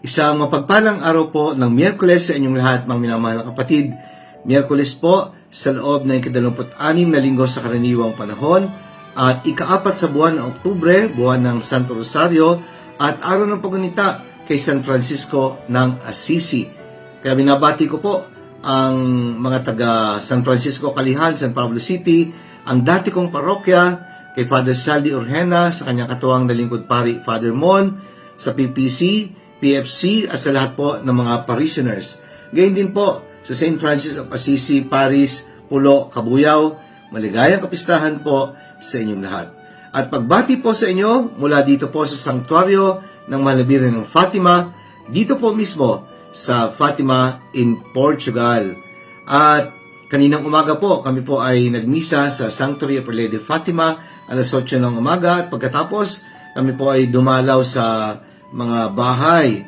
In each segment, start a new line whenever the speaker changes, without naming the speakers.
Isang mapagpalang araw po ng Miyerkules sa inyong lahat, mga minamahal na kapatid. Miyerkules po sa loob ng ikadalamput-anim na linggo sa karaniwang panahon at ikaapat sa buwan ng Oktubre, buwan ng Santo Rosario at araw ng pagunita kay San Francisco ng Assisi. Kaya binabati ko po ang mga taga San Francisco Kalihan, San Pablo City, ang dati kong parokya, kay Father Saldi Urhena, sa kanyang katuwang na lingkod pari Father Mon, sa PPC, PFC, at sa lahat po ng mga parishioners. Gayun din po sa St. Francis of Assisi, Paris, Pulo, Kabuyao, maligayang kapistahan po sa inyong lahat. At pagbati po sa inyo mula dito po sa Sanktuaryo ng Malabiran ng Fatima, dito po mismo sa Fatima in Portugal. At kaninang umaga po, kami po ay nagmisa sa Sanctuary of Our Lady Fatima alas 8 ng umaga at pagkatapos kami po ay dumalaw sa mga bahay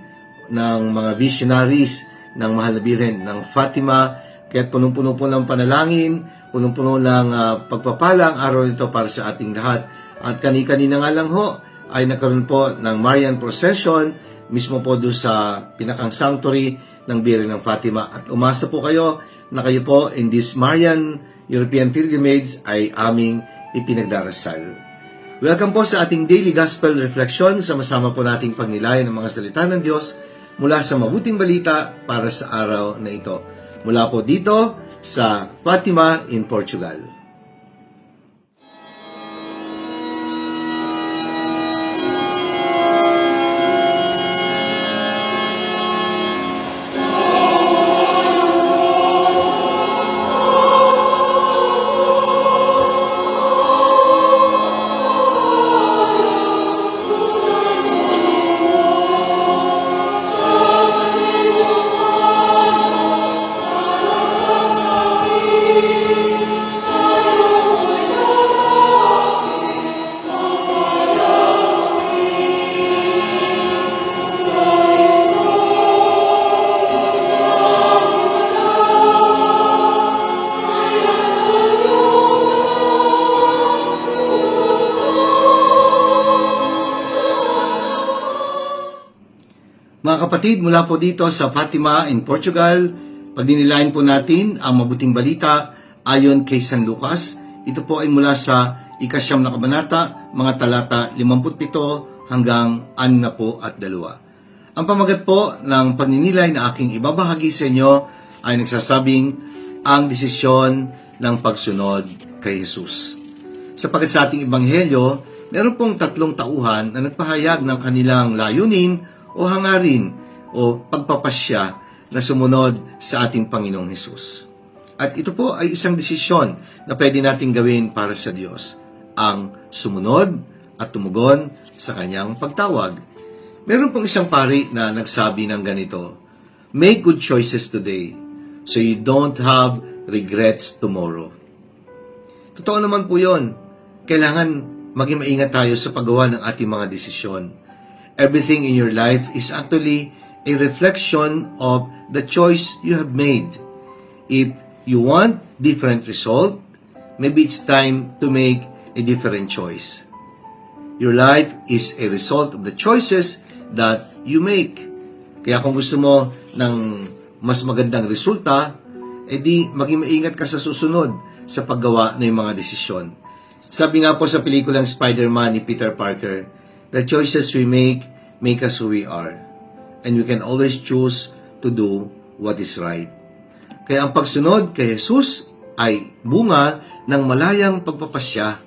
ng mga visionaries ng Mahal na Birhen ng Fatima kaya't punong-puno po ng panalangin, punong-puno ng ah, pagpapalang araw ito para sa ating lahat. At kani-kanina nga lang ho ay nagkaroon po ng Marian Procession mismo po doon sa pinakang sanctuary ng Birhen ng Fatima. At umasa po kayo na kayo po in this Marian European Pilgrimage ay aming ipinagdarasal. Welcome po sa ating daily gospel reflection. Sama-sama po nating pagnilayan ng mga salita ng Diyos mula sa mabuting balita para sa araw na ito. Mula po dito sa Fatima in Portugal. Mga kapatid, mula po dito sa Fatima in Portugal, pagdinilayan po natin ang mabuting balita ayon kay San Lucas. Ito po ay mula sa ikasyam na kabanata, mga talata 57 hanggang 6 at 2. Ang pamagat po ng pagninilay na aking ibabahagi sa inyo ay nagsasabing ang desisyon ng pagsunod kay Jesus. Sapagat sa ating ebanghelyo, meron pong tatlong tauhan na nagpahayag ng kanilang layunin o hangarin o pagpapasya na sumunod sa ating Panginoong Hesus. At ito po ay isang desisyon na pwede nating gawin para sa Diyos, ang sumunod at tumugon sa kanyang pagtawag. Meron pong isang pari na nagsabi ng ganito, Make good choices today so you don't have regrets tomorrow. Totoo naman po yon. Kailangan maging maingat tayo sa paggawa ng ating mga desisyon. Everything in your life is actually a reflection of the choice you have made. If you want different result, maybe it's time to make a different choice. Your life is a result of the choices that you make. Kaya kung gusto mo ng mas magandang resulta, edi maging maingat ka sa susunod sa paggawa ng mga desisyon. Sabi nga po sa pelikulang Spider-Man ni Peter Parker, the choices we make make us who we are. And we can always choose to do what is right. Kaya ang pagsunod kay Jesus ay bunga ng malayang pagpapasya.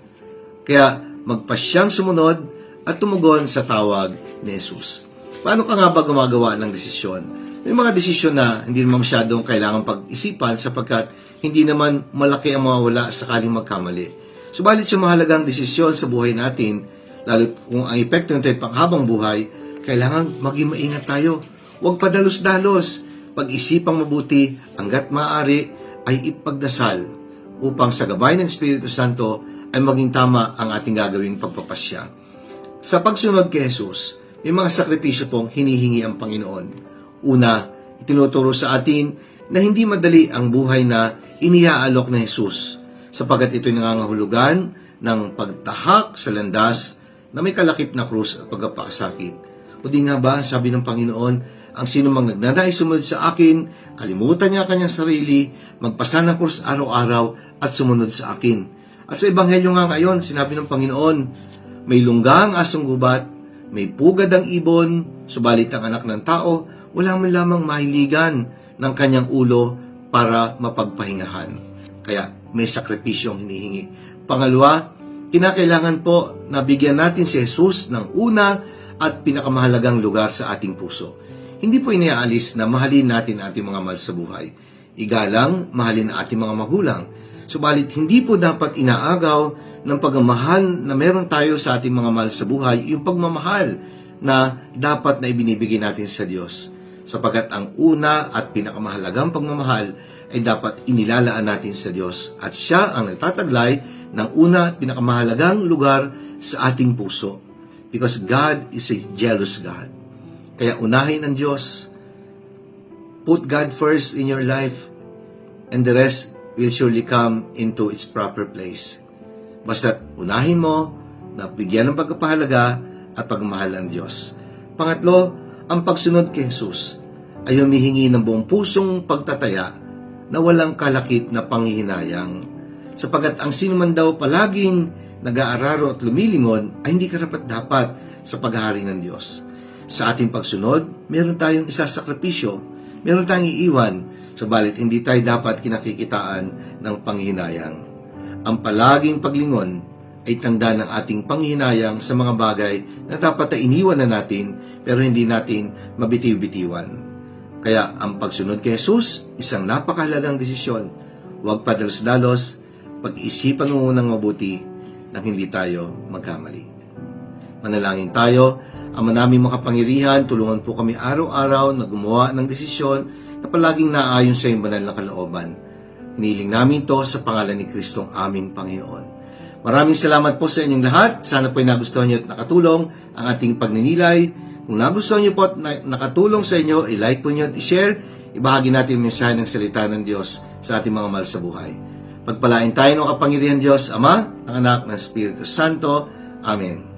Kaya magpasyang sumunod at tumugon sa tawag ni Jesus. Paano ka nga ba gumagawa ng desisyon? May mga desisyon na hindi naman masyadong kailangan pag-isipan sapagkat hindi naman malaki ang mawawala sakaling magkamali. Subalit sa mahalagang desisyon sa buhay natin, lalo kung ang epekto nito ay panghabang buhay, kailangan maging maingat tayo. Huwag padalos-dalos. Pag-isipang mabuti, hanggat maaari, ay ipagdasal upang sa gabay ng Espiritu Santo ay maging tama ang ating gagawing pagpapasya. Sa pagsunod kay Jesus, may mga sakripisyo pong hinihingi ang Panginoon. Una, itinuturo sa atin na hindi madali ang buhay na iniaalok ng Jesus sapagat ito'y nangangahulugan ng pagtahak sa landas na may kalakip na krus at pagpapakasakit. Kundi nga ba, sabi ng Panginoon, ang sino mang nagnanais sumunod sa akin, kalimutan niya ang kanyang sarili, magpasa ng krus araw-araw at sumunod sa akin. At sa Ebanghelyo nga ngayon, sinabi ng Panginoon, may lungga ang asong gubat, may pugad ang ibon, subalit ang anak ng tao, wala man lamang mahiligan ng kanyang ulo para mapagpahingahan. Kaya may sakripisyong hinihingi. Pangalawa, kinakailangan po na bigyan natin si Jesus ng una at pinakamahalagang lugar sa ating puso. Hindi po iniaalis na mahalin natin ating mga mahal sa buhay. Igalang, mahalin ating mga magulang. Subalit, hindi po dapat inaagaw ng pagmamahal na meron tayo sa ating mga mahal sa buhay, yung pagmamahal na dapat na ibinibigay natin sa Diyos. Sapagkat ang una at pinakamahalagang pagmamahal ay dapat inilalaan natin sa Diyos at siya ang nagtataglay ng una at pinakamahalagang lugar sa ating puso. Because God is a jealous God. Kaya unahin ang Diyos. Put God first in your life and the rest will surely come into its proper place. Basta unahin mo na bigyan ng pagpapahalaga at pagmamahal ang Diyos. Pangatlo, ang pagsunod kay Jesus ay humihingi ng buong pusong pagtataya na walang kalakip na panghihinayang. Sapagat ang sino man daw palaging nag-aararo at lumilingon ay hindi karapat dapat sa paghahari ng Diyos. Sa ating pagsunod, meron tayong isasakripisyo, meron tayong iiwan, subalit hindi tayo dapat kinakikitaan ng panghihinayang. Ang palaging paglingon ay tanda ng ating panghihinayang sa mga bagay na dapat na iniwan na natin pero hindi natin mabitiw-bitiwan. Kaya ang pagsunod kay Jesus, isang napakahalagang desisyon. Huwag padalos-dalos, pag-isipan mo munang mabuti nang hindi tayo magkamali. Manalangin tayo, Ama namin makapangyarihan, tulungan po kami araw-araw na gumawa ng desisyon na palaging naayon sa iyong banal na kalooban. Hiniling namin to sa pangalan ni Kristong aming Panginoon. Maraming salamat po sa inyong lahat. Sana po ay nagustuhan niyo at nakatulong ang ating pagninilay. Kung nagustuhan niyo po at na- nakatulong sa inyo, i-like po niyo at i-share. Ibahagi natin ang mensahe ng salita ng Diyos sa ating mga mahal sa buhay. Pagpalain tayo ng kapangyarihan Diyos, Ama, ang anak ng Espiritu Santo. Amen.